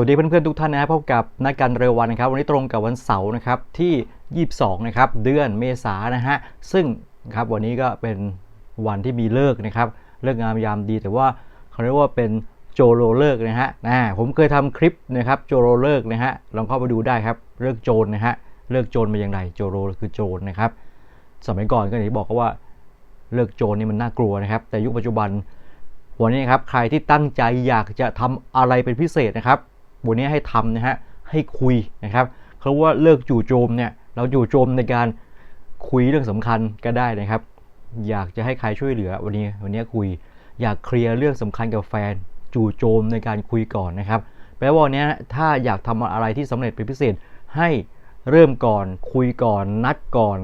วัสดีเพื่อนๆทุกท่านนะครับพบกับนักการเร็ววันนะครับ วันนี้ตรงกับวันเสาร์นะครับที่ 22 นะครับเดือนเมษานะฮะซึ่งครับวันนี้ก็เป็นวันที่มีเลิกนะครับเลิกงามยามดีแต่ว่าเขาเรียกว่าเป็นโจโรเลิกนะฮะนะผมเคยทำคลิปนะครับโจโรเลิกนะฮะลองเข้าไปดูได้ครับเลิกโจรนะฮะเลิกโจรเป็นอย่างไรโจโรคือโจรนะครับ สมัยก่อนก็อย่างที่บอกว่าเลิกโจรนี่มันน่ากลัวนะครับ แต่ยุคปัจจุบันวันนี้ครับใครที่ตั้งใจอยากจะทำอะไรเป็นพิเศษนะครับ วันนี้ให้ทำนะฮะให้คุยนะครับเขาว่าเลิกจู่โจมเนี่ยเราจู่โจมในการคุยเรื่องสำคัญก็ได้นะครับ อยากจะให้ใครช่วยเหลือวันนี้วันนี้คุยอยากเคลียร์เรื่องสำคัญกับแฟน จู่โจมในการคุยก่อนนะครับแปลว่าวันนี้ถ้าอยากทำอะไรที่สำเร็จเป็นพิเศษให้เริ่มก่อน คุยก่อน นัดก่อน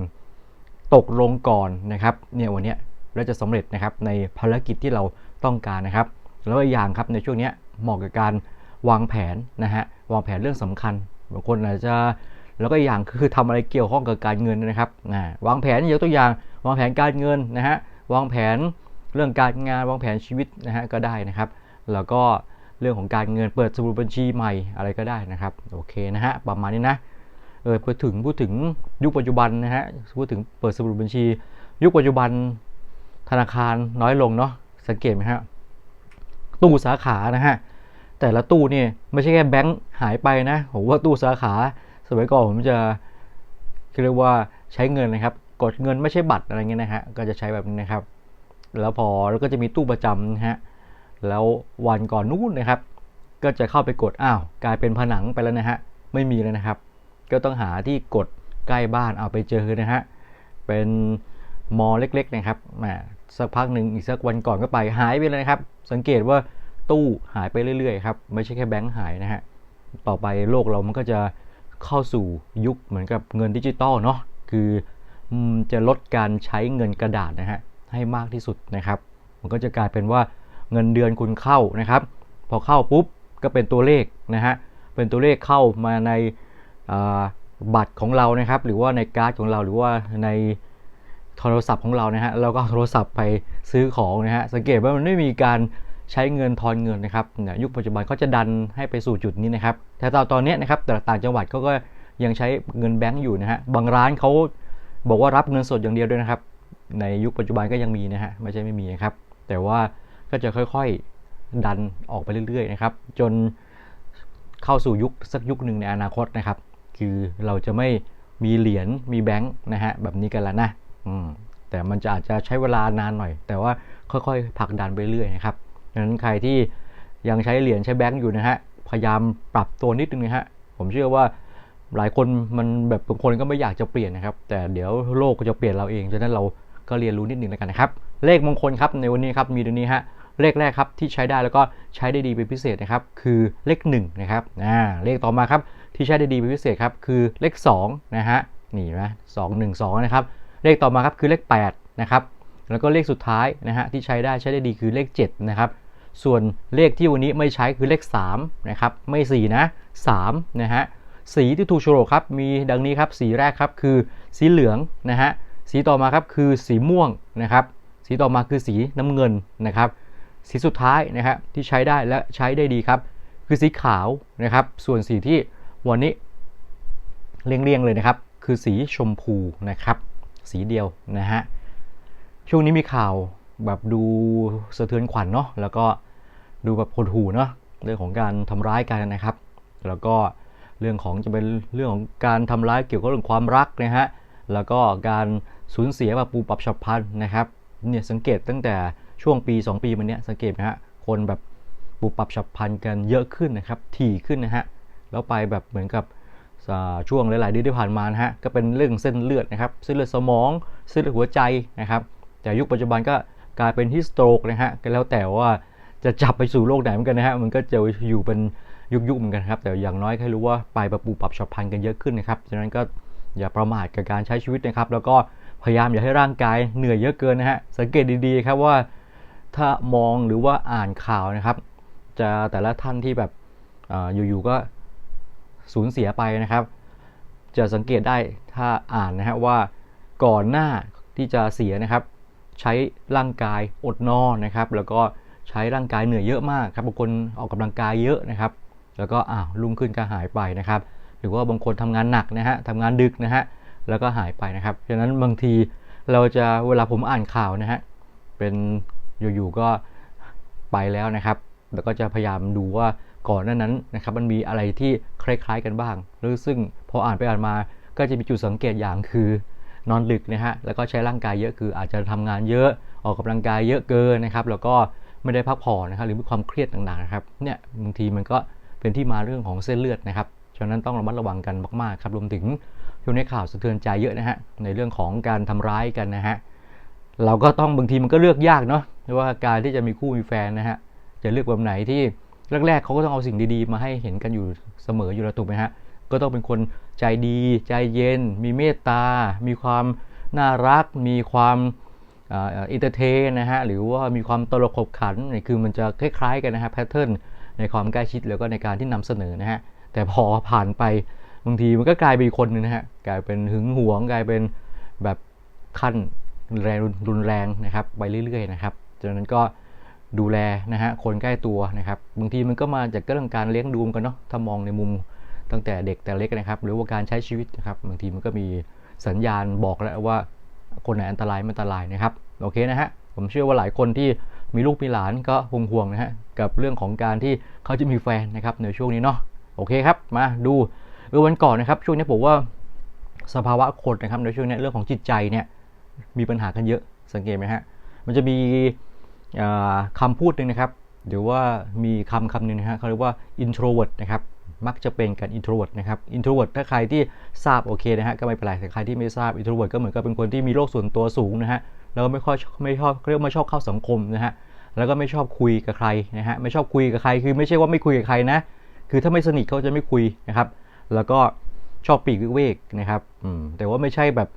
ตกลงก่อนนะครับเนี่ยวันนี้เราจะสำเร็จนะครับในภารกิจที่เราต้องการนะครับ แล้วอีกอย่างครับในช่วงนี้เหมาะกับการ วางแผนนะฮะวางแผนเรื่องสำคัญบางคนอาจจะแล้วก็อย่างคือทำอะไรเกี่ยวข้องกับการเงินนะครับนะวางแผนยกตัวอย่าง วางแผนการเงินนะฮะวางแผนเรื่องการงานวางแผนชีวิตนะฮะก็ได้นะครับ แล้วก็เรื่องของการเงินเปิดสมุดบัญชีใหม่อะไรก็ได้นะครับโอเคนะฮะประมาณนี้นะเออพูดถึงพูดถึงยุคปัจจุบันนะฮะพูดถึงเปิดสมุดบัญชี ยุคปัจจุบันธนาคารน้อยลงเนาะสังเกตไหมฮะตู้สาขานะฮะ แต่ละตู้เนี่ยไม่ใช่แค่แบงค์หายไปนะผมว่าตู้สาขา สมัยก่อนผมจะเรียกว่าใช้เงินนะครับ กดเงินไม่ใช่บัตรอะไรเงี้ยนะฮะก็จะใช้แบบนี้นะครับ แล้วพอแล้วก็จะมีตู้ประจำนะฮะแล้ววันก่อนนู้นนะครับ ก็จะเข้าไปกดอ้าวกลายเป็นผนังไปแล้วนะฮะไม่มีแล้วนะครับ ก็ต้องหาที่กดใกล้บ้านเอาไปเจอนะฮะเป็นมอเล็กๆนะครับมาสักพักหนึ่งอีกสักวันก่อนก็ไปหายไปเลยนะครับ สังเกตว่า ตู้หายไปเรื่อยๆครับไม่ใช่แค่แบงค์หายนะฮะต่อไปโลกเรามันก็จะเข้าสู่ยุคเหมือนกับเงินดิจิตอลเนาะคือจะลดการใช้เงินกระดาษนะฮะให้มากที่สุดนะครับ มันก็จะกลายเป็นว่าเงินเดือนคุณเข้านะครับ พอเข้าปุ๊บก็เป็นตัวเลขนะฮะเป็นตัวเลขเข้ามาในบัตรของเรานะครับ หรือว่าในการ์ดของเราหรือว่าในโทรศัพท์ของเรานะฮะเราก็โทรศัพท์ไปซื้อของนะฮะสังเกตว่ามันไม่มีการ ใช้เงินทอนเงินนะครับเนี่ยยุคปัจจุบันเขาจะดันให้ไปสู่จุดนี้นะครับแต่ตอนตอนนี้นะครับแต่ต่างจังหวัดเขาก็ยังใช้เงินแบงก์อยู่นะฮะบางร้านเขาบอกว่ารับเงินสดอย่างเดียวด้วยนะครับ ในยุคปัจจุบันก็ยังมีนะฮะไม่ใช่ไม่มีนะครับ แต่ว่าก็จะค่อยๆดันออกไปเรื่อยๆนะครับ จนเข้าสู่ยุคสักยุคหนึ่งในอนาคตนะครับ คือเราจะไม่มีเหรียญมีแบงค์นะฮะแบบนี้กันแล้วนะอืมแต่มันจะอาจจะใช้เวลานานหน่อย แต่ว่าค่อยๆผลักดันไปเรื่อยนะครับ ดังนั้นใครที่ยังใช้เหรียญใช้แบงก์อยู่นะฮะ พยายามปรับตัวนิดนึงนะฮะ ผมเชื่อว่าหลายคนมันแบบบางคนก็ไม่อยากจะเปลี่ยนนะครับ แต่เดี๋ยวโลกก็จะเปลี่ยนเราเองฉะนั้นเราก็เรียนรู้นิดนึงแล้วกันนะครับ เลขมงคลครับในวันนี้ครับมีตัวนี้ฮะเลขแรกครับที่ใช้ได้แล้วก็ใช้ได้ดีเป็นพิเศษนะครับ คือเลข1นะครับอ่าเลขต่อมาครับที่ใช้ได้ดีเป็นพิเศษครับคือเลข2นะฮะนี่นะสองหนึ่งสองนะครับเลขต่อมาครับคือเลข8นะครับแล้วก็เลขสุดท้ายนะฮะที่ใช้ได้ใช้ได้ดีคือเลข7นะครับ ส่วนเลขที่วันนี้ไม่ใช้คือเลข3นะครับไม่4นะ3นะฮะสีที่ถูกโฉลกครับมีดังนี้ครับสีแรกครับคือสีเหลืองนะฮะสีต่อมาครับคือสีม่วงนะครับสีต่อมาคือสีน้ำเงินนะครับสีสุดท้ายนะครับที่ใช้ได้และใช้ได้ดีครับ คือสีขาวนะครับส่วนสีที่วันนี้เรียงๆเลยนะครับ คือสีชมพูนะครับสีเดียวนะฮะช่วงนี้มีข่าวแบบดูสะเทือนขวัญเนาะแล้วก็ ดูแบบหดหูเนาะเรื่องของการทำร้ายกันนะครับ แล้วก็เรื่องของจะเป็นเรื่องของการทำร้ายเกี่ยวกับเรื่องความรักนะฮะแล้วก็การสูญเสียแบบปูปรับฉับพลันนะครับเนี่ยสังเกตตั้งแต่ช่วงปี 2 ปีมาเนี้ยสังเกตนะฮะคนแบบปูปรับฉับพลันกันเยอะขึ้นนะครับถี่ขึ้นนะฮะแล้วไปแบบเหมือนกับช่วงหลายๆเดือนที่ผ่านมานะฮะก็เป็นเรื่องเส้นเลือดนะครับเส้นเลือดสมองเส้นเลือดหัวใจนะครับ แต่ยุคปัจจุบันก็กลายเป็นฮิสโตรกนะฮะก็แล้วแต่ว่า จะจับไปสู่โลกไหนเหมือนกันนะฮะมันก็จะอยู่เป็นยุคๆเหมือนกันครับ แต่อย่างน้อยแค่รู้ว่าไปประปูปรับฉับพันกันเยอะขึ้นนะครับฉะนั้นก็อย่าประมาทกับการใช้ชีวิตนะครับ แล้วก็พยายามอย่าให้ร่างกายเหนื่อยเยอะเกินนะฮะสังเกตดีๆครับว่าถ้ามองหรือว่าอ่านข่าวนะครับ จะแต่ละท่านที่แบบอยู่ๆก็สูญเสียไปนะครับ จะสังเกตได้ถ้าอ่านนะฮะว่าก่อนหน้าที่จะเสียนะครับ ใช้ร่างกายอดนอนนะครับ แล้วก็ ช้ร่างกายเหนื่อยเยอะมากครับบางคนออกกำลังกายเยอะนะครับ แล้วก็อ้าวรุ่งขึ้นก็หายไปนะครับ หรือว่าบางคนทำงานหนักนะฮะทำงานดึกนะฮะแล้วก็หายไปนะครับฉะนั้นบางทีเราจะเวลาผมอ่านข่าวนะฮะเป็นอยู่ๆก็ไปแล้วนะครับ แล้วก็จะพยายามดูว่าก่อนหน้านั้นนะครับมันมีอะไรที่คล้ายๆกันบ้างหรือซึ่งพออ่านไปอ่านมาก็จะมีจุดสังเกตอย่างคือนอนดึกนะฮะแล้วก็ใช้ร่างกายเยอะคืออาจจะทำงานเยอะออกกำลังกายเยอะเกินนะครับ แล้วก็ ไม่ได้พักผ่อนนะครับหรือมีความเครียดต่างๆนะครับเนี่ยบางทีมันก็เป็นที่มาเรื่องของเส้นเลือดนะครับฉะนั้นต้องระมัดระวังกันมากๆครับรวมถึงอยู่ในข่าวสะเทือนใจเยอะนะฮะในเรื่องของการทำร้ายกันนะฮะเราก็ต้องบางทีมันก็เลือกยากเนาะว่าการที่จะมีคู่มีแฟนนะฮะจะเลือกแบบไหนที่แรกๆเขาก็ต้องเอาสิ่งดีๆ มาให้เห็นกันอยู่เสมออยู่แล้วถูกไหมฮะก็ต้องเป็นคนใจดี ใจเย็น มีเมตตา มีความน่ารัก มีความ อินเตอร์เทนนะฮะหรือว่ามีความตลกขบขันนี่คือมันจะคล้ายๆกันนะฮะแพทเทิร์นในความใกล้ชิดแล้วก็ในการที่นำเสนอนะฮะแต่พอผ่านไปบางทีมันก็กลายเป็นคนนึงนะฮะกลายเป็นหึงหวงกลายเป็นแบบขั้นแรงรุนแรงนะครับไปเรื่อยๆนะครับดังนั้นก็ดูแลนะฮะคนใกล้ตัวนะครับบางทีมันก็มาจากเรื่องการเลี้ยงดูกันเนาะถ้ามองในมุมตั้งแต่เด็กแต่เล็กนะครับ หรือว่าการใช้ชีวิตนะครับบางทีมันก็มีสัญญาณบอกแล้วว่า คนไหนอันตรายไม่อันตรายนะครับโอเคนะฮะผมเชื่อว่าหลายคนที่มีลูกมีหลานก็ห่วงๆนะฮะกับเรื่องของการที่เขาจะมีแฟนนะครับในช่วงนี้เนาะโอเคครับมาดูเออวันก่อนนะครับช่วงนี้ผมว่าสภาวะคนนะครับในช่วงนี้เรื่องของจิตใจเนี่ยมีปัญหากันเยอะสังเกตไหมฮะมันจะมีคำพูดหนึ่งนะครับหรือว่ามีคำคำหนึ่งนะฮะเขาเรียกว่า introvert นะครับ มักจะเป็นกัน introvert นะครับ introvert ถ้าใครที่ทราบโอเคนะฮะก็ไม่เป็นไรแต่ใครที่ไม่ทราบ introvert ก็เหมือนกับเป็นคนที่มีโลกส่วนตัวสูงนะฮะแล้วไม่ค่อยไม่ชอบเรียกไม่ชอบเข้าสังคมนะฮะแล้วก็ไม่ชอบคุยกับใครนะฮะไม่ชอบคุยกับใครคือไม่ใช่ว่าไม่คุยกับใครนะ คือถ้าไม่สนิทเขาจะไม่คุยนะครับ แล้วก็ชอบปีกเวกนะครับอืมแต่ว่าไม่ใช่แบบ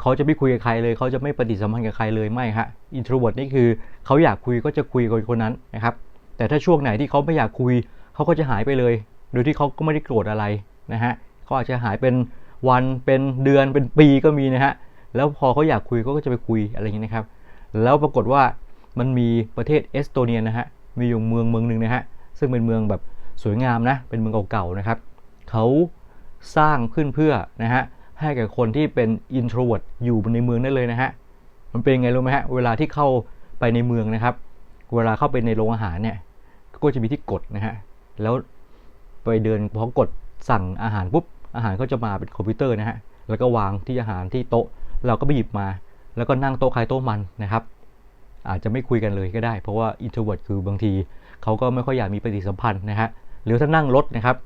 เขาจะไม่คุยกับใครเลยเขาจะไม่ปฏิสัมพันธ์กับใครเลยไม่ฮะ introvert นี่คือเขาอยากคุยก็จะคุยกับคนนั้นนะครับแต่ถ้าช่วงไหนที่เขาไม่อยากคุยเขาก็จะหายไปเลย โดยที่เขาก็ไม่ได้โกรธอะไรนะฮะเขาอาจจะหายเป็นวันเป็นเดือนเป็นปีก็มีนะฮะแล้วพอเขาอยากคุยเขาก็จะไปคุยอะไรอย่างนี้นะครับ แล้วปรากฏว่ามันมีประเทศเอสโตเนียนะฮะมีอยู่เมืองเมืองหนึ่งนะฮะซึ่งเป็นเมืองแบบสวยงามนะเป็นเมืองเก่าๆนะครับเขาสร้างขึ้นเพื่อนะฮะให้กับคนที่เป็นอินโทรเวิร์ตอยู่ในเมืองนั่นเลยนะฮะมันเป็นไงรู้ไหมฮะเวลาที่เข้าไปในเมืองนะครับ เวลาเข้าไปในโรงอาหารเนี่ยก็จะมีที่กดนะฮะแล้ว ไปเดินพอกดสั่งอาหารปุ๊บอาหารก็จะมาเป็นคอมพิวเตอร์นะฮะแล้วก็วางที่อาหารที่โต๊ะ เราก็ไปหยิบมา แล้วก็นั่งโต๊ะใครโต๊ะมันนะครับ อาจจะไม่คุยกันเลยก็ได้ เพราะว่าอินโทรเวิร์ดคือบางทีเขาก็ไม่ค่อยอยากมีปฏิสัมพันธ์นะฮะหรือถ้านั่งรถนะครับ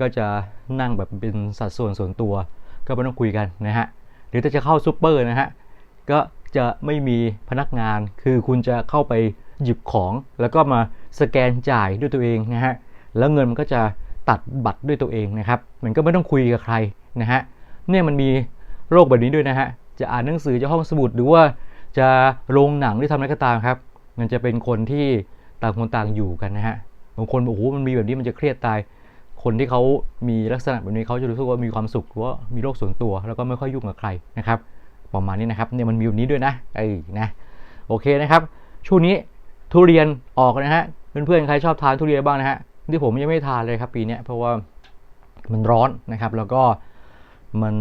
ก็จะนั่งแบบเป็นสัดส่วนส่วนตัว ก็ไม่ต้องคุยกันนะฮะหรือถ้าจะเข้าซูเปอร์นะฮะก็จะไม่มีพนักงาน คือคุณจะเข้าไปหยิบของ แล้วก็มาสแกนจ่ายด้วยตัวเองนะฮะแล้วเงินมันก็จะ ตัดบัตรด้วยตัวเองนะครับ มันก็ไม่ต้องคุยกับใครนะฮะ เนี่ยมันมีโรคแบบนี้ด้วยนะฮะ จะอ่านหนังสือจะห้องสมุดหรือว่าจะโรงหนังหรือทำอะไรก็ตามครับ มันจะเป็นคนที่ต่างคนต่างอยู่กันนะฮะ บางคนบอกโอ้โหมันมีแบบนี้มันจะเครียดตาย คนที่เขามีลักษณะแบบนี้เขาจะรู้สึกว่ามีความสุขว่ามีโรคส่วนตัว แล้วก็ไม่ค่อยยุ่งกับใครนะครับประมาณนี้นะครับเนี่ยมันมีแบบนี้ด้วยนะไอ้นะโอเคนะครับช่วงนี้ทุเรียนออกนะฮะเพื่อนๆใครชอบทานทุเรียนบ้างนะฮะ ที่ผมยังไม่ทานเลยครับปีนี้เพราะว่ามันร้อนนะครับ แล้วก็มัน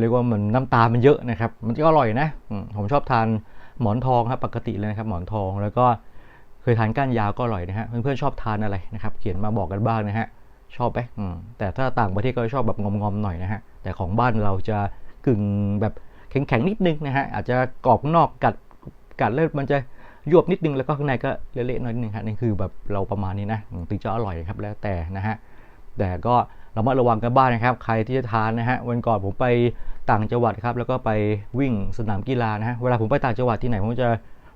เรียกว่ามันน้ำตาลมันเยอะนะครับ มันก็อร่อยนะ ผมชอบทานหมอนทองครับปกติเลยนะครับหมอนทองแล้วก็เคยทานก้านยาวก็อร่อยนะฮะเพื่อนๆชอบทานอะไรนะครับ เขียนมาบอกกันบ้างนะฮะชอบไหมแต่ถ้าต่างประเทศก็ชอบแบบงอมๆหน่อยนะฮะแต่ของบ้านเราจะกึ่งแบบแข็งๆนิดนึงนะฮะอาจจะกรอบนอกกัดกัดเลือดมันจะ ยวบนิดนึงแล้วก็ข้างในก็เละๆหน่อยนึงครับนี่คือแบบเราประมาณนี้นะถึงจะอร่อยครับแล้วแต่นะฮะแต่ก็เรามาระวังกันบ้านนะครับ ใครที่จะทานนะฮะวันก่อนผมไปต่างจังหวัดครับ แล้วก็ไปวิ่งสนามกีฬานะฮะเวลาผมไปต่างจังหวัดที่ไหนผมจะ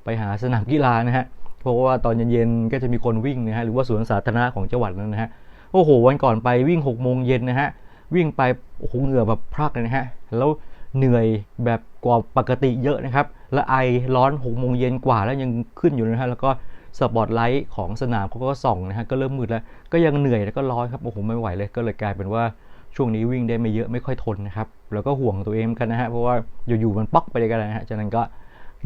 ไปหาสนามกีฬานะฮะเพราะว่าตอนเย็นๆก็จะมีคนวิ่งนะฮะหรือว่าสวนสาธารณะของจังหวัดนั้นนะฮะโอ้โหวันก่อนไปวิ่ง6กโมงเย็นนะฮะวิ่งไปโอ้โหเหงื่อแบบพรักเลยนะฮะแล้ว เหนื่อยแบบกว่าปกติเยอะนะครับ และไอร้อน6โมงเย็นกว่าแล้วยังขึ้นอยู่นะฮะแล้วก็สปอตไลท์ของสนามเขาก็ส่องนะฮะก็เริ่มมืดแล้ว ก็ยังเหนื่อยแล้วก็ร้อนครับโอ้โหไม่ไหวเลยก็เลยกลายเป็นว่าช่วงนี้วิ่งได้ไม่เยอะไม่ค่อยทนนะครับ แล้วก็ห่วงตัวเองกันนะฮะเพราะว่าอยู่ๆมันป๊อกไปเลยกันนะฮะฉะนั้นก็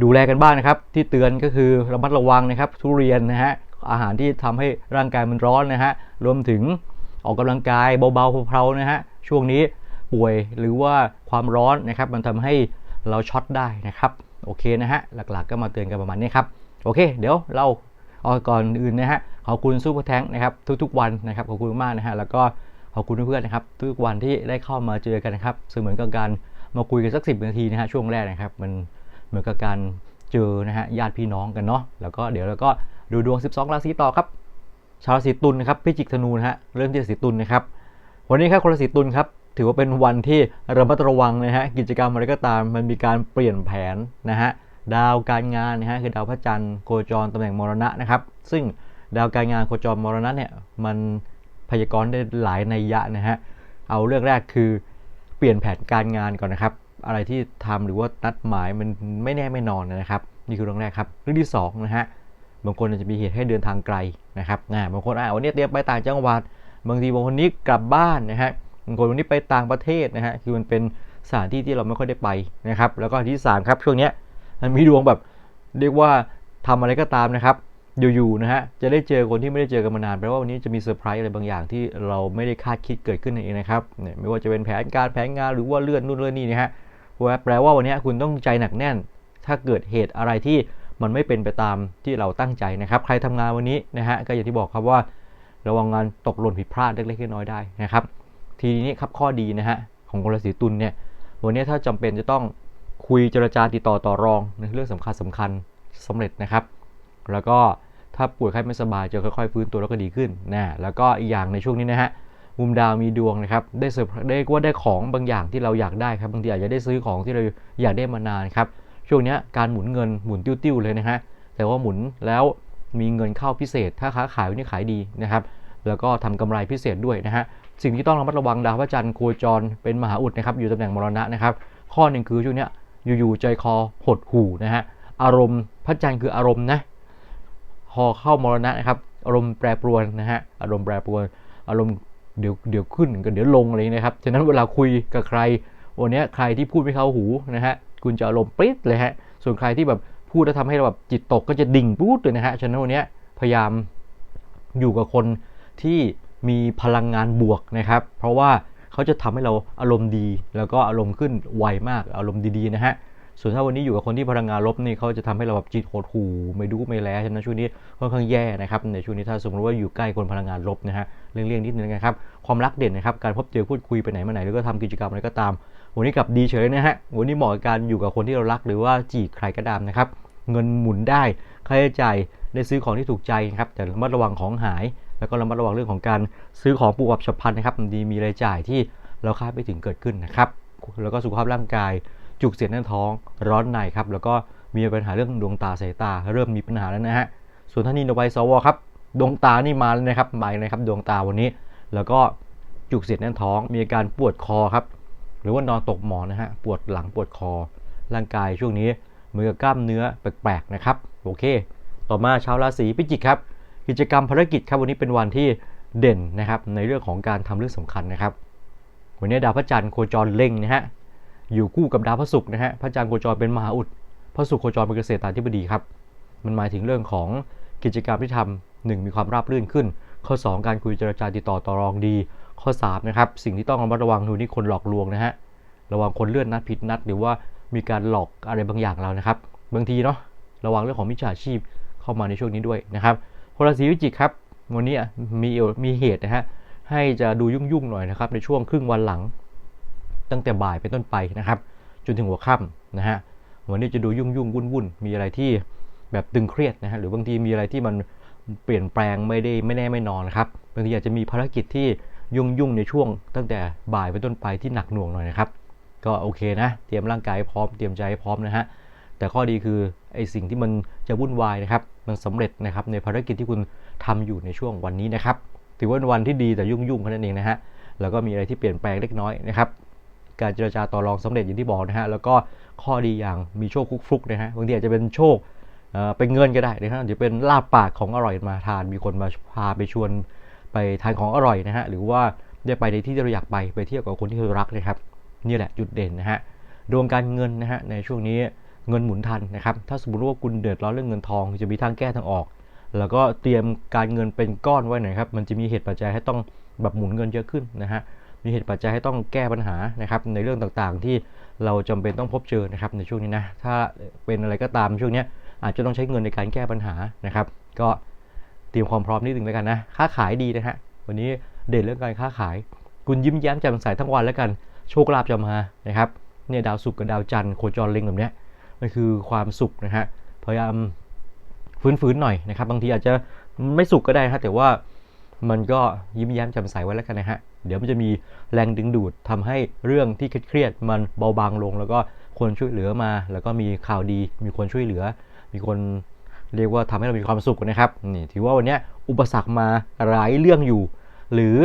ดูแลกันบ้างนะครับ ที่เตือนก็คือระมัดระวังนะครับ ทุเรียนนะฮะอาหารที่ทำให้ร่างกายมันร้อนนะฮะรวมถึงออกกำลังกายเบาๆเพลาๆนะฮะช่วงนี้ ป่วยหรือว่าความร้อนนะครับ มันทำให้เราช็อตได้นะครับ โอเคนะฮะ หลักๆก็มาเตือนกันประมาณนี้ครับ โอเค เดี๋ยวเราเอาก่อนอื่นนะฮะ ขอบคุณซูเปอร์แทงนะครับ ทุกๆวันนะครับ ขอบคุณมากนะฮะ แล้วก็ขอบคุณเพื่อนๆนะครับ ทุกวันที่ได้เข้ามาเจอกันนะครับ เสมือนกับการมาคุยกันสักสินาทีนะฮะ ช่วงแรกนะครับ มันเหมือนกับการเจอนะฮะ ญาติพี่น้องกันเนาะ แล้วก็เดี๋ยวเราก็ดูดวง 12 ราศีต่อครับ ชาวราศีตุลนะครับ พิจิกธนูนะฮะ เริ่มที่ราศีตุลนะครับ วันนี้ครับคนราศีตุลครับ ถือว่าเป็นวันที่ระมัดระวังนะฮะกิจกรรมอะไรก็ตามมันมีการเปลี่ยนแผนนะฮะดาวการงานนะฮะคือดาวพระจันทร์โคจรตำแหน่งมรณะนะครับ ซึ่งดาวการงานโคจรมรณะเนี่ยมันพยากรณ์ได้หลายนัยยะนะฮะเอาเรื่องแรกคือเปลี่ยนแผนการงานก่อนนะครับ อะไรที่ทำหรือว่านัดหมายมันไม่แน่ไม่นอนนะครับ นี่คือเรื่องแรกครับ เรื่องที่2นะฮะบางคนอาจจะมีเหตุให้เดินทางไกลนะครับนะบางคนอ่าวันนี้เตรียมไปต่างจังหวัด บางทีบางคนนี้กลับบ้านนะฮะ บางคนวันนี้ไปต่างประเทศนะฮะคือมันเป็นสถานที่ที่เราไม่ค่อยได้ไปนะครับ แล้วก็ที่3ครับช่วงนี้มันมีดวงแบบเรียกว่าทำอะไรก็ตามนะครับอยู่ๆนะฮะจะได้เจอคนที่ไม่ได้เจอกันมานานแปลว่าวันนี้จะมีเซอร์ไพรส์อะไรบางอย่างที่เราไม่ได้คาดคิดเกิดขึ้นเองนะครับเนี่ยไม่ว่าจะเป็นแผนการแผนงานหรือว่าเลื่อนนู่นเลื่อนนี่นะฮะแปลว่าวันนี้คุณต้องใจหนักแน่น ถ้าเกิดเหตุอะไรที่มันไม่เป็นไปตามที่เราตั้งใจนะครับ ใครทำงานวันนี้นะฮะก็อย่างที่บอกครับว่า ระวังงานตกหล่นผิดพลาดเล็กๆน้อยๆได้นะครับ ทีนี้ครับข้อดีนะฮะของคนราศีตุลเนี่ยวันนี้ถ้าจำเป็นจะต้องคุยเจรจาติดต่อต่อรองในเรื่องสำคัญสำคัญสำเร็จนะครับ แล้วก็ถ้าป่วยไข้ไม่สบายจะค่อยๆฟื้นตัวแล้วก็ดีขึ้นนะแล้วก็อีกอย่างในช่วงนี้นะฮะมุมดาวมีดวงนะครับได้เซอร์ได้ว่าได้ของบางอย่างที่เราอยากได้ครับบางทีอาจจะได้ซื้อของที่เราอยากได้มานานครับช่วงนี้การหมุนเงินหมุนติ้วๆเลยนะฮะแต่ว่าหมุนแล้วมีเงินเข้าพิเศษ ถ้าค้าขายวันนี้ขายดีนะครับ แล้วก็ทำกำไรพิเศษด้วยนะฮะ สิ่งที่ต้องระมัดระวังดาวพระจันทร์โคจรเป็นมหาอุดนะครับอยู่ตำแหน่งมรณะนะครับข้อหนึ่งคือช่วงนี้อยู่ๆใจคอหดหู่นะฮะอารมณ์พระจันทร์คืออารมณ์นะพอเข้ามรณะนะครับอารมณ์แปรปรวนนะฮะอารมณ์แปรปรวนอารมณ์เดี๋ยวเดี๋ยวขึ้นกันเดี๋ยวลงอะไรนะครับฉะนั้นเวลาคุยกับใครวันนี้ใครที่พูดไม่เข้าหูนะฮะคุณจะอารมณ์ปริ๊ดเลยฮะส่วนใครที่แบบพูดแล้วทำให้เราแบบจิตตกก็จะดิ่งปุ๊ดเลยนะฮะฉะนั้นวันนี้พยายามอยู่กับคนที่ มีพลังงานบวกนะครับ เพราะว่าเขาจะทำให้เราอารมณ์ดี แล้วก็อารมณ์ขึ้นไวมากอารมณ์ดีๆนะฮะส่วนถ้าวันนี้อยู่กับคนที่พลังงานลบนี่เขาจะทำให้เราแบบจิตโหดหูไม่ดูไม่แลฉะนั้นช่วงนี้ค่อนข้างแย่นะครับในช่วงนี้ถ้าสมมติว่าอยู่ใกล้คนพลังงานลบนะฮะเลี่ยงๆนิดนึงนะครับความรักเด่นนะครับการพบเจอพูดคุยไปไหนมาไหนหรือก็ทำกิจกรรมอะไรก็ตาม วันนี้กลับดีเฉยนะฮะวันนี้เหมาะกับการอยู่กับคนที่เรารักหรือว่าจีบใครก็ตามนะครับเงินหมุนได้ค่าใช้จ่ายได้ซื้อของที่ถูกใจครับแต่ระมัดระวังของหาย แล้วก็ระมัดระวังเรื่องของการซื้อของปูอับฉับพลันนะครับดีมีรายจ่ายที่เราคาดไม่ถึงเกิดขึ้นนะครับ แล้วก็สุขภาพร่างกาย จุกเสียดแน่นท้องร้อนในครับ แล้วก็มีปัญหาเรื่องดวงตาสายตา เริ่มมีปัญหาแล้วนะฮะ ส่วนท่านนี้นวัยสวครับ ดวงตานี่มาเลยนะครับมาเลยครับดวงตาวันนี้ แล้วก็จุกเสียดแน่นท้อง มีอาการปวดคอครับ หรือว่านอนตกหมอนนะฮะ ปวดหลังปวดคอ ร่างกายช่วงนี้มือกล้ามเนื้อแปลกๆนะครับ โอเค ต่อมาชาวราศีพิจิกครับ กิจกรรมภารกิจครับวันนี้เป็นวันที่เด่นนะครับในเรื่องของการทำเรื่องสำคัญนะครับ วันนี้ดาวพระจันทร์โคจรเล็งนะฮะอยู่คู่กับดาวพระศุกร์นะฮะพระจันทร์โคจรเป็นมหาอุด พระศุกร์โคจรเป็นเกษตราธิบดีครับ มันหมายถึงเรื่องของกิจกรรมที่ทำหนึ่งมีความราบรื่นขึ้น ข้อ 2 การคุยเจรจาติดต่อต่อรองดี ข้อ3นะครับสิ่งที่ต้องระมัดระวังดูนี่คนหลอกลวงนะฮะระวังคนเลื่อนนัดผิดนัด หรือว่ามีการหลอกอะไรบางอย่างเรานะครับ บางทีเนาะระวังเรื่องของมิจฉาชีพเข้ามาในช่วงนี้ด้วยนะครับ คนราศีวิจิกครับ วันนี้มีมีเหตุนะฮะให้จะดูยุ่งๆหน่อยนะครับในช่วงครึ่งวันหลัง ตั้งแต่บ่ายเป็นต้นไปนะครับ จนถึงหัวค่ำนะฮะวันนี้จะดูยุ่งยุ่งวุ่นวุ่นมีอะไรที่แบบตึงเครียดนะฮะหรือบางทีมีอะไรที่มันเปลี่ยนแปลงไม่ได้ไม่แน่ไม่นอนครับบางทีอาจจะมีภารกิจที่ยุ่งยุ่งในช่วง ตั้งแต่บ่ายเป็นต้นไปที่หนักหน่วงหน่อยนะครับ ก็โอเคนะ เตรียมร่างกายพร้อมเตรียมใจพร้อมนะฮะแต่ข้อดีคือไอ้สิ่งที่มันจะวุ่นวายนะครับ มันสำเร็จนะครับในภารกิจที่คุณทำอยู่ในช่วงวันนี้นะครับ ถือว่าเป็นวันที่ดีแต่ยุ่งยุ่งแค่นั้นเองนะฮะ แล้วก็มีอะไรที่เปลี่ยนแปลงเล็กน้อยนะครับ การเจรจาต่อรองสำเร็จอย่างที่บอกนะฮะ แล้วก็ข้อดีอย่างมีโชคคุกฟลุกนะฮะ บางทีอาจจะเป็นโชคเป็นเงินก็ได้นะฮะจะเป็นลาบปากของอร่อยมาทาน มีคนมาพาไปชวนไปทานของอร่อยนะฮะ หรือว่าได้ไปในที่ที่เราอยากไป ไปเที่ยวกับคนที่เรารักนะครับ นี่แหละจุดเด่นนะฮะ ดวงการเงินนะฮะในช่วงนี้ เงินหมุนทันนะครับ ถ้าสมมติว่าคุณเดือดร้อนเรื่องเงินทองจะมีทางแก้ทางออก แล้วก็เตรียมการเงินเป็นก้อนไว้หน่อยครับ มันจะมีเหตุปัจจัยให้ต้องแบบหมุนเงินเยอะขึ้นนะฮะ มีเหตุปัจจัยให้ต้องแก้ปัญหานะครับในเรื่องต่างๆ ที่เราจำเป็นต้องพบเจอนะครับในช่วงนี้นะ ถ้าเป็นอะไรก็ตามช่วงนี้อาจจะต้องใช้เงินในการแก้ปัญหานะครับ ก็เตรียมความพร้อมนิดนึงแล้วกันนะ ค้าขายดีนะฮะ วันนี้เด่นเรื่องการค้าขาย คุณยิ้มแย้มแจ่มใสทั้งวันแล้วกัน โชคลาภจะมานะครับ เนี่ยดาวศุกร์กับดาวจันทร์โคจรเล็งแบบเนี้ย มันคือความสุขนะฮะพยายามฟื้นๆหน่อยนะครับ บางทีอาจจะไม่สุขก็ได้ฮะแต่ว่ามันก็ยิ้มแย้มแจ่มใสไว้แล้วกันนะฮะ เดี๋ยวมันจะมีแรงดึงดูดทำให้เรื่องที่เครียดมันเบาบางลง แล้วก็คนช่วยเหลือมา แล้วก็มีข่าวดี มีคนช่วยเหลือ มีคนเรียกว่าทำให้เรามีความสุขนะครับ นี่ถือว่าวันนี้อุปสรรคมาหลายเรื่องอยู่ หรือ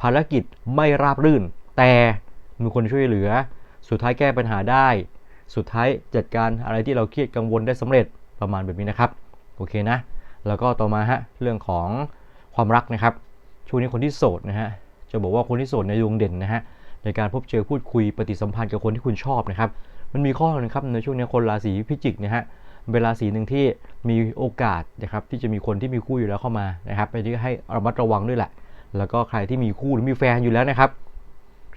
ภารกิจไม่ราบรื่น แต่มีคนช่วยเหลือ สุดท้ายแก้ปัญหาได้ สุดท้ายจัดการอะไรที่เราเครียดกังวลได้สำเร็จประมาณแบบนี้นะครับ โอเคนะ แล้วก็ต่อมาฮะเรื่องของความรักนะครับ ช่วงนี้คนที่โสดนะฮะจะบอกว่าคนที่โสดในดวงเด่นนะฮะในการพบเจอพูดคุยปฏิสัมพันธ์กับคนที่คุณชอบนะครับ มันมีข้อนึงครับในช่วงนี้คนราศีพิจิกนะฮะเป็นราศีหนึ่งที่มีโอกาสนะครับที่จะมีคนที่มีคู่อยู่แล้วเข้ามานะครับไปที่ให้ระมัดระวังด้วยแหละ แล้วก็ใครที่มีคู่หรือมีแฟนอยู่แล้วนะครับ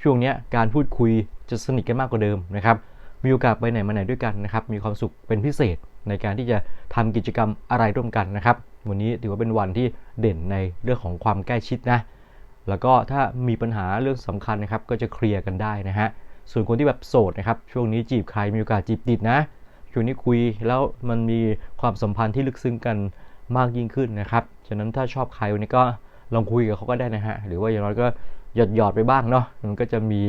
ช่วงนี้การพูดคุยจะสนิทกันมากกว่าเดิมนะครับ มีโอกาสไปไหนมาไหนด้วยกันนะครับ มีความสุขเป็นพิเศษในการที่จะทำกิจกรรมอะไรร่วมกันนะครับ วันนี้ถือว่าเป็นวันที่เด่นในเรื่องของความใกล้ชิดนะ แล้วก็ถ้ามีปัญหาเรื่องสำคัญนะครับ ก็จะเคลียร์กันได้นะฮะ ส่วนคนที่แบบโสดนะครับ ช่วงนี้จีบใครมีโอกาสจีบติดนะ ช่วงนี้คุยแล้วมันมีความสัมพันธ์ที่ลึกซึ้งกันมากยิ่งขึ้นนะครับ ฉะนั้นถ้าชอบใครวันนี้ก็ลองคุยกับเขาก็ได้นะฮะ หรือว่าอย่างน้อยก็หยอดหยอดไปบ้างเนาะ มันก็จะมี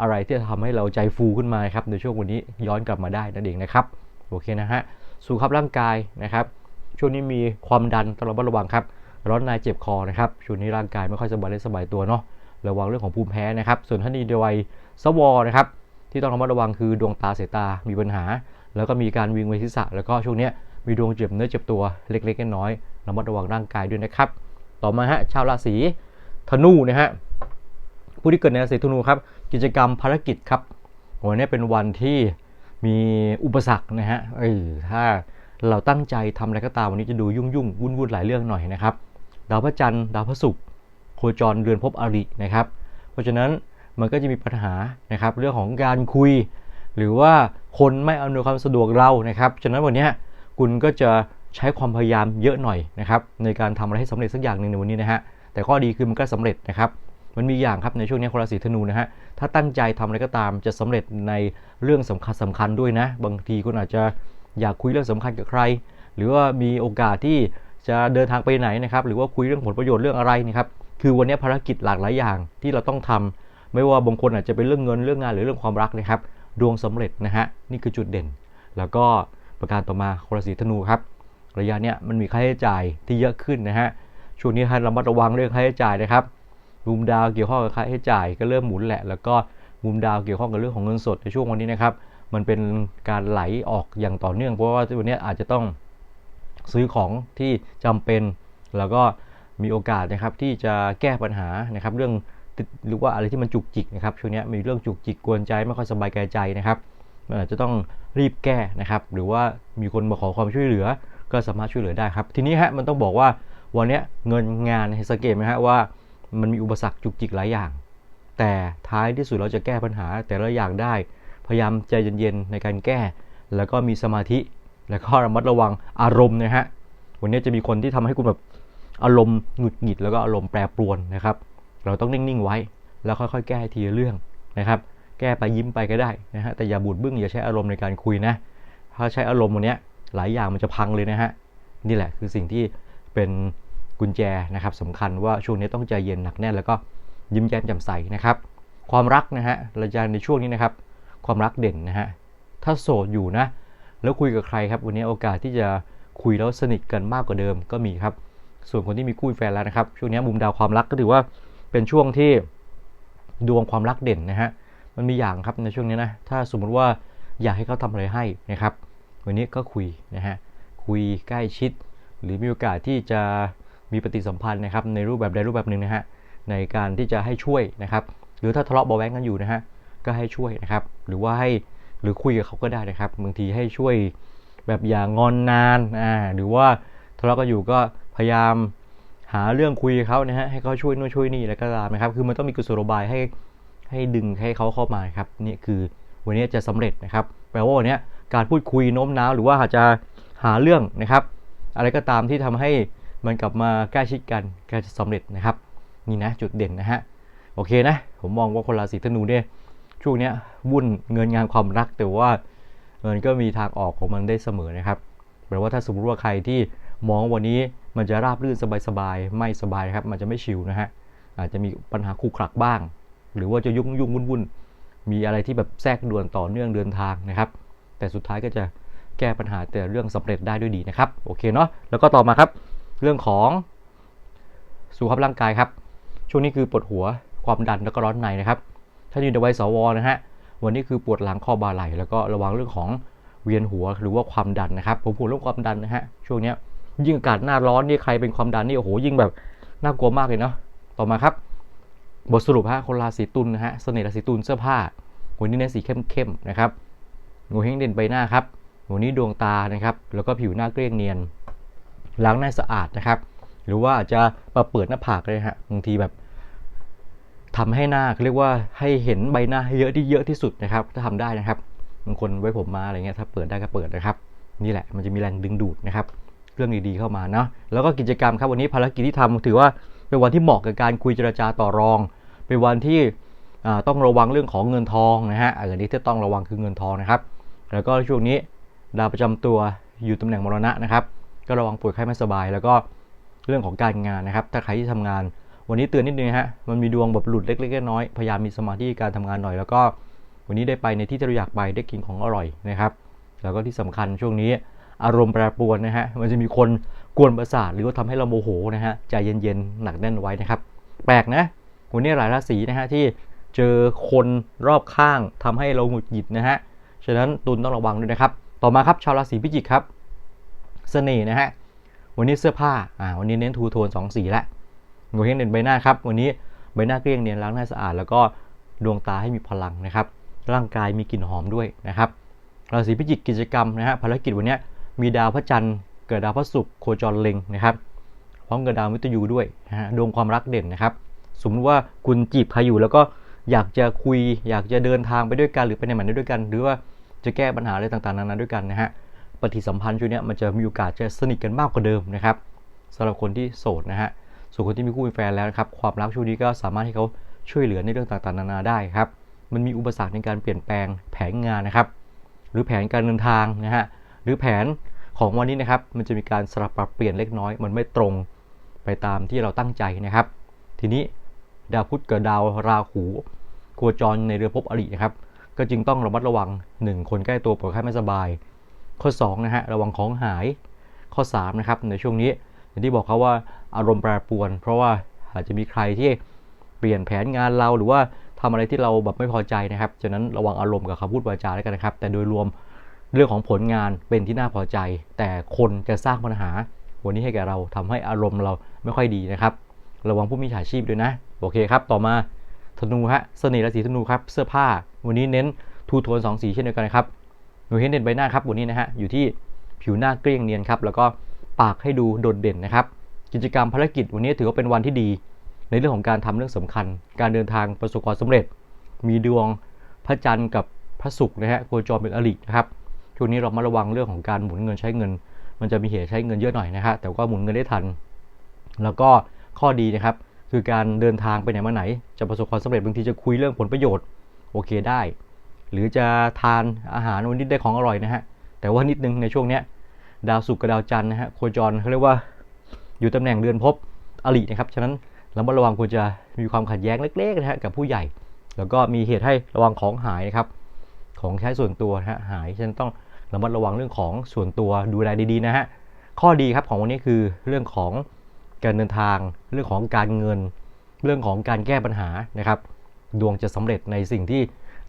อะไรที่จะทำให้เราใจฟูขึ้นมาครับในช่วงวันนี้ย้อนกลับมาได้นั่นเองนะครับโอเคนะฮะสุขภาพร่างกายนะครับ ช่วงนี้มีความดันต้องระมัดระวังครับร้อนในเจ็บคอนะครับช่วงนี้ร่างกายไม่ค่อยสบายได้สบายตัวเนาะระวังเรื่องของภูมิแพ้นะครับ ส่วนท่านนี้ด้วยสวอนะครับที่ต้องระมัดระวังคือดวงตาสายตามีปัญหา แล้วก็มีการวิงเวศีรษะ แล้วก็ช่วงนี้มีดวงเจ็บเนื้อเจ็บตัวเล็กๆน้อยๆระมัดระวังร่างกายด้วยนะครับ ต่อมาฮะชาวราศีธนูนะฮะผู้ที่เกิดในราศีธนูครับ กิจกรรมภารกิจครับวันนี้เป็นวันที่มีอุปสรรคนะฮะเออถ้าเราตั้งใจทำอะไรก็ตามวันนี้จะดูยุ่งยุ่งวุ่นวุ่นหลายเรื่องหน่อยนะครับ ดาวพระจันทร์ดาวพระศุกร์โคจรเรือนภพอรินะครับ เพราะฉะนั้นมันก็จะมีปัญหานะครับ เรื่องของการคุย หรือว่าคนไม่อำนวยความสะดวกเรานะครับฉะนั้นวันนี้คุณก็จะใช้ความพยายามเยอะหน่อยนะครับในการทำอะไรให้สำเร็จสักอย่างหนึ่งในวันนี้นะฮะแต่ข้อดีคือมันก็สำเร็จนะครับ มันมีอย่างครับในช่วงนี้คนราศีธนูนะฮะ ถ้าตั้งใจทำอะไรก็ตามจะสำเร็จในเรื่องสำคัญสำคัญด้วยนะ บางทีคุณอาจจะอยากคุยเรื่องสำคัญกับใคร หรือว่ามีโอกาสที่จะเดินทางไปไหนนะครับ หรือว่าคุยเรื่องผลประโยชน์เรื่องอะไรนะครับ คือวันนี้ภารกิจหลากหลายอย่างที่เราต้องทำไม่ว่าบางคนอาจจะเป็นเรื่องเงินเรื่องงานหรือเรื่องความรักนะครับ ดวงสำเร็จนะฮะ นี่คือจุดเด่น แล้วก็ประการต่อมาคนราศีธนูครับ ระยะเนี้ยมันมีค่าใช้จ่ายที่เยอะขึ้นนะฮะ ช่วงนี้ให้ระมัดระวังเรื่องค่าใช้จ่ายนะครับ มุมดาวเกี่ยวข้องกับค่าใช้จ่ายก็เริ่มหมุนแหละ แล้วก็มุมดาวเกี่ยวข้องกับเรื่องของเงินสดในช่วงวันนี้นะครับ มันเป็นการไหลออกอย่างต่อเนื่อง เพราะว่าวันนี้อาจจะต้องซื้อของที่จำเป็นแล้วก็มีโอกาสนะครับที่จะแก้ปัญหานะครับ เรื่องหรือว่าอะไรที่มันจุกจิกนะครับช่วงนี้มีเรื่องจุกจิกกวนใจไม่ค่อยสบายใจนะครับอาจจะต้องรีบแก้นะครับ หรือว่ามีคนมาขอความช่วยเหลือ ก็สามารถช่วยเหลือได้ครับ ทีนี้ฮะมันต้องบอกว่าวันนี้เงินงานให้สังเกตไหมฮะว่า มันมีอุปสรรคจุกจิกหลายอย่าง แต่ท้ายที่สุดเราจะแก้ปัญหาแต่ละอย่างได้ พยายามใจเย็นๆในการแก้ แล้วก็มีสมาธิ แล้วก็ระมัดระวังอารมณ์นะฮะ วันนี้จะมีคนที่ทำให้คุณแบบอารมณ์หงุดหงิดแล้วก็อารมณ์แปรปรวนนะครับ เราต้องนิ่งๆไว้ แล้วค่อยๆ แก้ทีละเรื่องนะครับ แก้ไปยิ้มไปก็ได้นะฮะ แต่อย่าบูดบึ้งอย่าใช้อารมณ์ในการคุยนะ ถ้าใช้อารมณ์วันนี้หลายอย่างมันจะพังเลยนะฮะ นี่แหละคือสิ่งที่เป็น กุญแจนะครับสำคัญว่าช่วงนี้ต้องใจเย็นหนักแน่นแล้วก็ยิ้มแย้มแจ่มใสนะครับ ความรักนะฮะระยะในช่วงนี้นะครับ ความรักเด่นนะฮะถ้าโสดอยู่นะ แล้วคุยกับใครครับ วันนี้โอกาสที่จะคุยแล้วสนิทกันมากกว่าเดิมก็มีครับ ส่วนคนที่มีคู่แฟนแล้วนะครับ ช่วงนี้มุมดาวความรักก็ถือว่าเป็นช่วงที่ดวงความรักเด่นนะฮะมันมีอย่างครับในช่วงนี้นะถ้าสมมติว่าอยากให้เขาทำอะไรให้นะครับ วันนี้ก็คุยนะฮะคุยใกล้ชิด หรือมีโอกาสที่จะ มีปฏิสัมพันธ์นะครับในรูปแบบใดรูปแบบหนึ่งนะฮะในการที่จะให้ช่วยนะครับ หรือถ้าทะเลาะเบาแวงกันอยู่นะฮะก็ให้ช่วยนะครับ หรือว่าให้หรือคุยกับเขาก็ได้นะครับบางทีให้ช่วยแบบอย่างงอนนานอ่าหรือว่าทะเลาะกันอยู่ก็พยายามหาเรื่องคุยกับเขานะฮะให้เขาช่วยนู่นช่วยนี่แล้วก็ตามนะครับ คือมันต้องมีกุศโลบายให้ให้ดึงให้เขาเข้ามาครับนี่คือวันนี้จะสำเร็จนะครับ แปลว่าวันนี้การพูดคุยโน้มน้าวหรือว่าอาจจะหาเรื่องนะครับ อะไรก็ตามที่ทำให้ มันกลับมาใกล้ชิดกันก็จะสำเร็จนะครับ นี่นะจุดเด่นนะฮะโอเคนะ ผมมองว่าคนราศีธนูเนี่ยช่วงเนี้ยวุ่นเงินงานความรักแต่ว่ามันก็มีทางออกของมันได้เสมอนะครับแปลว่าถ้าสมมติว่าใครที่มองวันนี้มันจะราบรื่นสบายๆไม่สบายครับ มันจะไม่ชิวนะฮะอาจจะมีปัญหาคู่ขลักบ้าง หรือว่าจะยุ่งยุ่งวุ่นวุ่นมีอะไรที่แบบแทรกด่วนต่อเนื่องเดินทางนะครับ แต่สุดท้ายก็จะแก้ปัญหาแต่เรื่องสำเร็จได้ด้วยดีนะครับ โอเคเนาะแล้วก็ต่อมาครับ เรื่องของสุขภาพร่างกายครับ ช่วงนี้คือปวดหัวความดันแล้วก็ร้อนในนะครับ ถ้าอยู่ในวัยสวนะฮะวันนี้คือปวดหลังข้อบ่าไหล่แล้วก็ระวังเรื่องของเวียนหัวหรือว่าความดันนะครับ ผมพูดเรื่องความดันนะฮะช่วงนี้ยิ่งอากาศหน้าร้อนนี่ใครเป็นความดันนี่โอ้โหยิ่งแบบน่ากลัวมากเลยเนาะต่อมาครับ บทสรุปฮะคนราศีตุลนะฮะเสน่ห์ราศีตุลเสื้อผ้าวันนี้เน้นสีเข้มๆนะครับงูเฮงเด่นใบหน้าครับวันนี้ดวงตานะครับ แล้วก็ผิวหน้าเกลี้ยงเนียน ล้างหน้าสะอาดนะครับ หรือว่าอาจจะมาเปิดหน้าผากเลยฮะบางทีแบบทำให้หน้าเรียกว่าให้เห็นใบหน้าให้เยอะที่เยอะที่สุดนะครับ ถ้าทำได้นะครับบางคนไว้ผมมาอะไรเงี้ยถ้าเปิดได้ก็เปิดนะครับ นี่แหละมันจะมีแรงดึงดูดนะครับเรื่องดีๆเข้ามาเนาะแล้วก็กิจกรรมครับวันนี้ภารกิจที่ทำถือว่าเป็นวันที่เหมาะกับการคุยเจรจาต่อรอง เป็นวันที่ต้องระวังเรื่องของเงินทองนะฮะอันนี้ที่ต้องระวังคือเงินทองนะครับ แล้วก็ช่วงนี้ดาวประจำตัวอยู่ตำแหน่งมรณะนะครับ ก็ระวังป่วยไข้ไม่สบาย แล้วก็เรื่องของการงานนะครับ ถ้าใครที่ทำงาน วันนี้เตือนนิดนึงฮะ มันมีดวงแบบหลุดเล็กๆน้อยๆพยายามมีสมาธิการทำงานหน่อย แล้วก็วันนี้ได้ไปในที่ที่เราอยากไปได้กินของอร่อยนะครับ แล้วก็ที่สำคัญช่วงนี้อารมณ์แปรปรวนนะฮะ มันจะมีคนกวนประสาทหรือว่าทำให้เราโมโหนะฮะ ใจเย็นๆ หนักแน่นไว้นะครับ แปลกนะ วันนี้หลายราศีนะฮะที่เจอคนรอบข้างทำให้เราหงุดหงิดนะฮะ ฉะนั้นตุนต้องระวังด้วยนะครับ ต่อมาครับชาวราศีพิจิกครับ เสน่ห์นะฮะ วันนี้เสื้อผ้า อ่า วันนี้เน้นทูโทน2สีละงูเฮงเด่นใบหน้าครับ วันนี้ใบหน้าเกลี้ยงเนียนล้างหน้าสะอาด แล้วก็ดวงตาให้มีพลังนะครับ ร่างกายมีกลิ่นหอมด้วยนะครับราศีพิจิกกิจกรรมนะฮะภารกิจวันนี้มีดาวพระจันทร์เกิดดาวพระศุกร์โคจรเล็งนะครับพร้อมกับดาวมิตยูด้วยนะฮะดวงความรักเด่นนะครับ สมมติว่าคุณจีบใครอยู่แล้วก็อยากจะคุย อยากจะเดินทางไปด้วยกันหรือไปไหนมาด้วยกัน หรือว่าจะแก้ปัญหาอะไรต่างๆนานาด้วยกันนะฮะ ปฏิสัมพันธ์ช่วงนี้มันจะมีโอกาสจะสนิทกันมากกว่าเดิมนะครับสำหรับคนที่โสดนะฮะส่วนคนที่มีคู่มีแฟนแล้วนะครับความรักช่วงนี้ก็สามารถให้เขาช่วยเหลือในเรื่องต่างๆนานาได้ครับมันมีอุปสรรคในการเปลี่ยนแปลงแผนงานนะครับ หรือแผนการเดินทางนะฮะหรือแผนของวันนี้นะครับมันจะมีการสลับปรับเปลี่ยนเล็กน้อย มันไม่ตรงไปตามที่เราตั้งใจนะครับ ทีนี้ดาวพุธกับดาวราหูโคจรในเรือภพอรินะครับ ก็จึงต้องระมัดระวัง 1 คนใกล้ตัวป่วยไข้ไม่สบาย ข้อ2นะฮะระวังของหายข้อ3นะครับในช่วงนี้อย่างที่บอกเขาว่าอารมณ์แปรปรวน เพราะว่าอาจจะมีใครที่เปลี่ยนแผนงานเราหรือว่าทำอะไรที่เราแบบไม่พอใจนะครับฉะนั้นระวังอารมณ์กับคำพูดวาจาแล้วกันนะครับ แต่โดยรวมเรื่องของผลงานเป็นที่น่าพอใจ แต่คนจะสร้างปัญหา วันนี้ให้แก่เราทำให้อารมณ์เราไม่ค่อยดีนะครับ ระวังผู้มีฉาชีพด้วยนะ โอเคครับ ต่อมาธนูฮะเสน่ห์ราศีธนูครับ เสื้อผ้า วันนี้เน้นทูโทน2สีเช่นเดียวกันนะครับ หนูเห็นเด่นใบหน้าครับวันนี้นะฮะอยู่ที่ผิวหน้าเกลี้ยงเนียนครับแล้วก็ปากให้ดูโดดเด่นนะครับ กิจกรรมภารกิจวันนี้ถือว่าเป็นวันที่ดี ในเรื่องของการทำเรื่องสำคัญ การเดินทางประสบความสำเร็จ มีดวงพระจันทร์กับพระศุกร์นะฮะโคจรเป็นอรินะครับช่วงนี้เรามาระวังเรื่องของการหมุนเงินใช้เงิน มันจะมีเหตุใช้เงินเยอะหน่อยนะฮะแต่ว่าหมุนเงินได้ทัน แล้วก็ข้อดีนะครับ คือการเดินทางไปไหนมาไหน จะประสบความสำเร็จบางทีจะคุยเรื่องผลประโยชน์ โอเคได้ หรือจะทานอาหารวันนี้ได้ของอร่อยนะฮะ แต่ว่านิดนึงในช่วงเนี้ยดาวศุกร์กับดาวจันทร์นะฮะโคจรเขาเรียกว่าอยู่ตำแหน่งเรือนภพอรินะครับ ฉะนั้นเรามาระวังควรจะมีความขัดแย้งเล็กๆนะฮะกับผู้ใหญ่ แล้วก็มีเหตุให้ระวังของหายนะครับ ของใช้ส่วนตัวนะฮะหาย ฉะนั้นต้องระมัดระวังเรื่องของส่วนตัวดูแลดีๆนะฮะ ข้อดีครับของวันนี้คือเรื่องของการเดินทาง เรื่องของการเงิน เรื่องของการแก้ปัญหานะครับ ดวงจะสำเร็จในสิ่งที่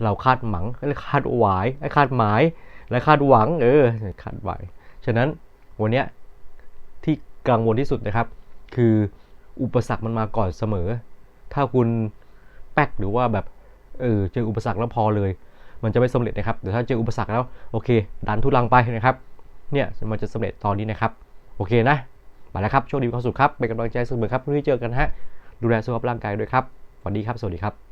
เราคาดหวังคาดหวายคาดหมาย และคาดหวัง เออคาดหวังฉะนั้นวันนี้ที่กังวลที่สุดนะครับ คืออุปสรรคมันมาก่อนเสมอ ถ้าคุณแป๊กหรือว่าแบบเออเจออุปสรรคแล้วพอเลย มันจะไม่สำเร็จนะครับแต่ถ้าเจออุปสรรคแล้วโอเค ดันทุลังไปนะครับ เนี่ยมันจะสำเร็จตอนนี้นะครับ โอเคนะไปแล้วครับโชคดีความสุขครับเป็นกำลังใจเสมอครับพรุ่งนี้เจอกันฮะดูแลสุขภาพร่างกายด้วยครับสวัสดีครับ สวัสดีครับ